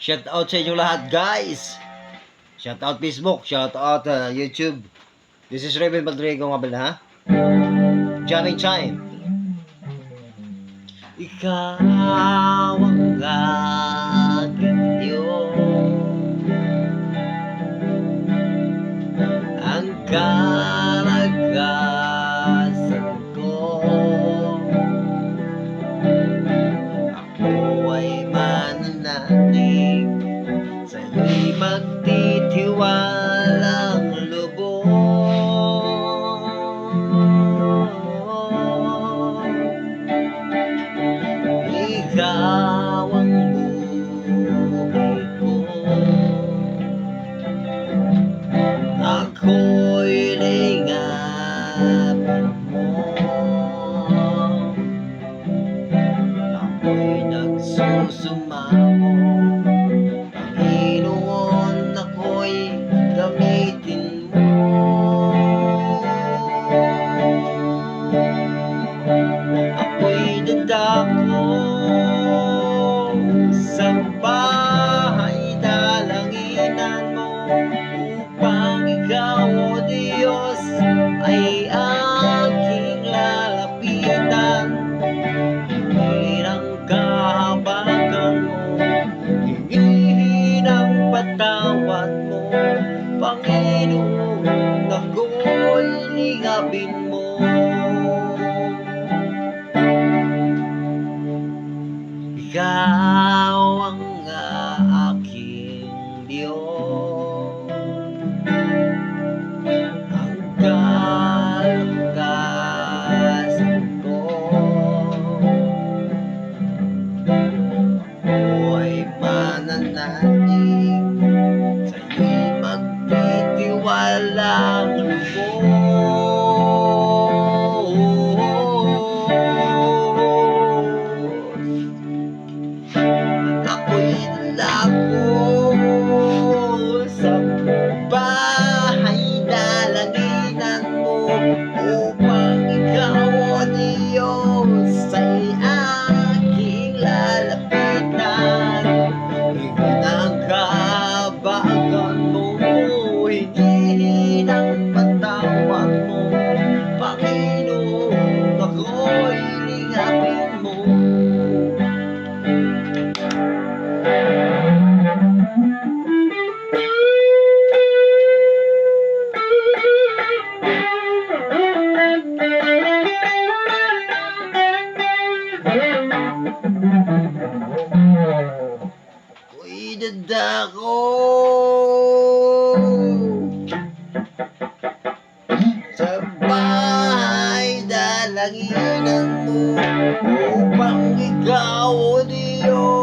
Shout out sa inyong lahat, guys. Shout out Facebook, shout out uh, YouTube. This is Raven Padrigo nga pala, ha? Johnny Time. Ikaw ang Diyos. Ang kalagasan Ikaw ang buhay ko. Ako'y lingapin mo. Ako'y nagsusumamo Upang ikaw, O Diyos, ay aking lalapitan. Hingin ang kahabagan mo Hingin ang patawad mo. Panginoon, ako'y lingapin bottom. Pagod ako! Sa bahay dalangin ang mo upang ikaw o Diyos